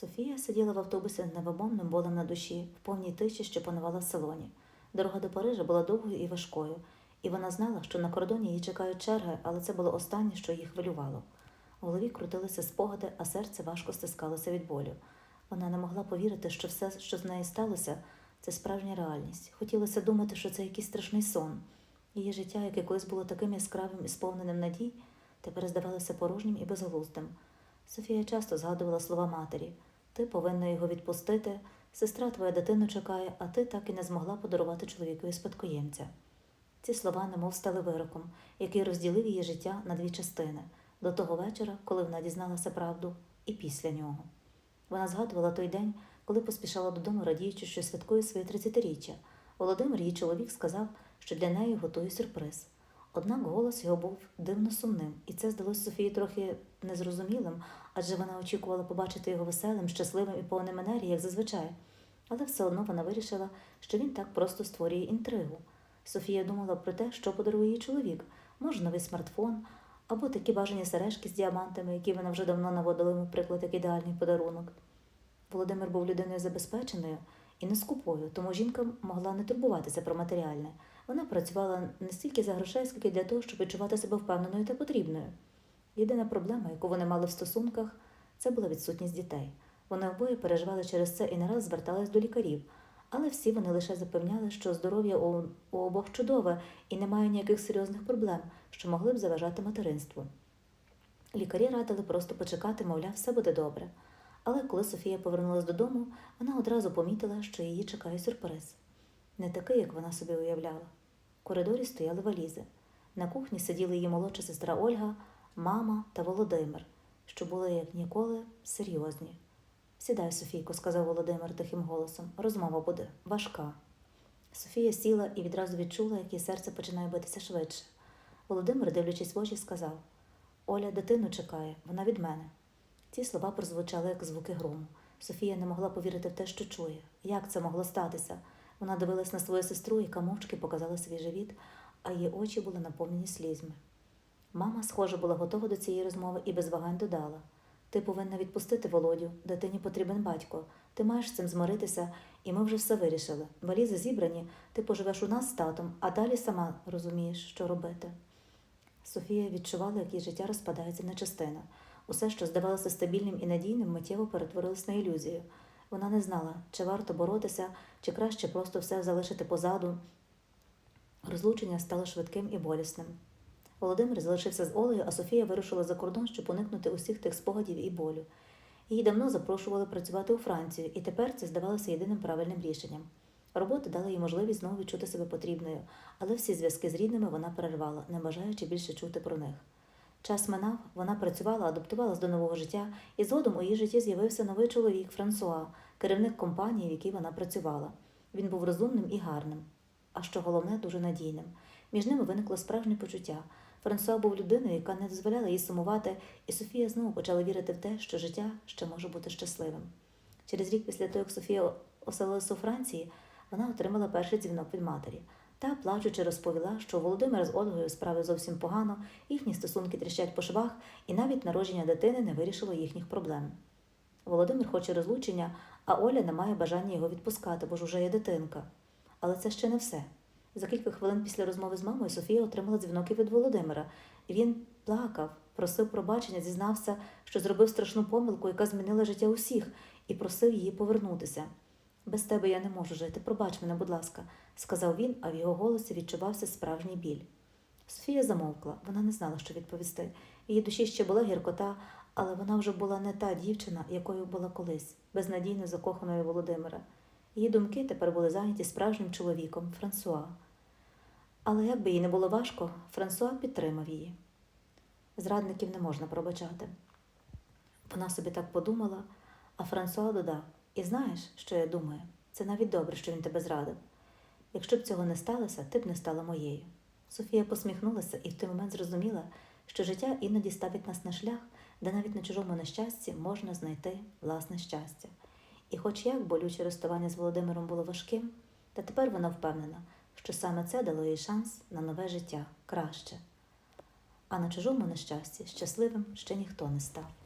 Софія сиділа в автобусі з невимовним болем на душі, в повній тиші, що панувала в салоні. Дорога до Парижа була довгою і важкою, і вона знала, що на кордоні її чекають черги, але це було останнє, що її хвилювало. В голові крутилися спогади, а серце важко стискалося від болю. Вона не могла повірити, що все, що з нею сталося, це справжня реальність. Хотілося думати, що це якийсь страшний сон. Її життя, яке колись було таким яскравим і сповненим надій, тепер здавалося порожнім і безглуздим. Софія часто згадувала слова матері ти повинна його відпустити, сестра твоя дитину чекає, а ти так і не змогла подарувати чоловікові спадкоємця. Ці слова немов стали вироком, який розділив її життя на дві частини до того вечора, коли вона дізналася правду, і після нього. Вона згадувала той день, коли поспішала додому, радіючи, що святкує своє 30-річчя. Володимир, її чоловік, сказав, що для неї готує сюрприз. Однак голос його був дивно сумним, і це здалося Софії трохи незрозумілим, адже вона очікувала побачити його веселим, щасливим і повним енергії, як зазвичай. Але все одно вона вирішила, що він так просто створює інтригу. Софія думала про те, що подарує їй чоловік, може, новий смартфон, або такі бажані сережки з діамантами, які вона вже давно наводила йому приклад як ідеальний подарунок. Володимир був людиною забезпеченою і не скупою, тому жінка могла не турбуватися про матеріальне. Вона працювала не стільки за грошей, скільки для того, щоб відчувати себе впевненою та потрібною. Єдина проблема, яку вони мали в стосунках, це була відсутність дітей. Вони обоє переживали через це і не раз звертались до лікарів, але всі вони лише запевняли, що здоров'я у, у обох чудове і немає ніяких серйозних проблем, що могли б заважати материнству. Лікарі радили просто почекати, мовляв, все буде добре. Але коли Софія повернулася додому, вона одразу помітила, що її чекає сюрприз. Не такий, як вона собі уявляла. В коридорі стояли валізи. На кухні сиділи її молодша сестра Ольга, мама та Володимир, що були як ніколи серйозні. Сідай, Софійко, сказав Володимир тихим голосом. Розмова буде важка. Софія сіла і відразу відчула, як її серце починає битися швидше. Володимир, дивлячись в очі, сказав: Оля дитину чекає, вона від мене. Ці слова прозвучали як звуки грому. Софія не могла повірити в те, що чує. Як це могло статися? Вона дивилась на свою сестру, яка мовчки показала свій живіт, а її очі були наповнені слізьми. Мама, схоже, була готова до цієї розмови і без вагань додала: Ти повинна відпустити Володю, дитині потрібен батько. Ти маєш з цим змиритися, і ми вже все вирішили. Валізи зібрані, ти поживеш у нас з татом, а далі сама розумієш, що робити. Софія відчувала, як її життя розпадається на частини. Усе, що здавалося стабільним і надійним, миттєво перетворилось на ілюзію. Вона не знала, чи варто боротися, чи краще просто все залишити позаду. Розлучення стало швидким і болісним. Володимир залишився з Олею, а Софія вирушила за кордон, щоб уникнути усіх тих спогадів і болю. Її давно запрошували працювати у Францію, і тепер це здавалося єдиним правильним рішенням. Робота дала їй можливість знову відчути себе потрібною, але всі зв'язки з рідними вона перервала, не бажаючи більше чути про них. Час минав, вона працювала, адаптувалась до нового життя, і згодом у її житті з'явився новий чоловік Франсуа, керівник компанії, в якій вона працювала. Він був розумним і гарним, а що головне, дуже надійним. Між ними виникло справжнє почуття. Франсуа був людиною, яка не дозволяла їй сумувати, і Софія знову почала вірити в те, що життя ще може бути щасливим. Через рік після того, як Софія оселилася у Франції, вона отримала перший дзвінок від матері. Та, плачучи, розповіла, що у Володимира з Ольгою справи зовсім погано, їхні стосунки тріщать по швах, і навіть народження дитини не вирішило їхніх проблем. Володимир хоче розлучення, а Оля не має бажання його відпускати, бо ж уже є дитинка. Але це ще не все. За кілька хвилин після розмови з мамою Софія отримала дзвінок від Володимира. Він плакав, просив пробачення, зізнався, що зробив страшну помилку, яка змінила життя усіх, і просив її повернутися. Без тебе я не можу жити. Пробач мене, будь ласка, сказав він, а в його голосі відчувався справжній біль. Софія замовкла, вона не знала, що відповісти. Її душі ще була гіркота, але вона вже була не та дівчина, якою була колись, безнадійно закоханою Володимира. Її думки тепер були зайняті справжнім чоловіком Франсуа. Але як би їй не було важко, Франсуа підтримав її. Зрадників не можна пробачати. Вона собі так подумала, а Франсуа додав: І знаєш, що я думаю? Це навіть добре, що він тебе зрадив. Якщо б цього не сталося, ти б не стала моєю. Софія посміхнулася і в той момент зрозуміла, що життя іноді ставить нас на шлях, де навіть на чужому нещасті можна знайти власне щастя. І хоч як болюче розставання з Володимиром було важким, та тепер вона впевнена, що саме це дало їй шанс на нове життя краще. А на чужому нещасті щасливим ще ніхто не став.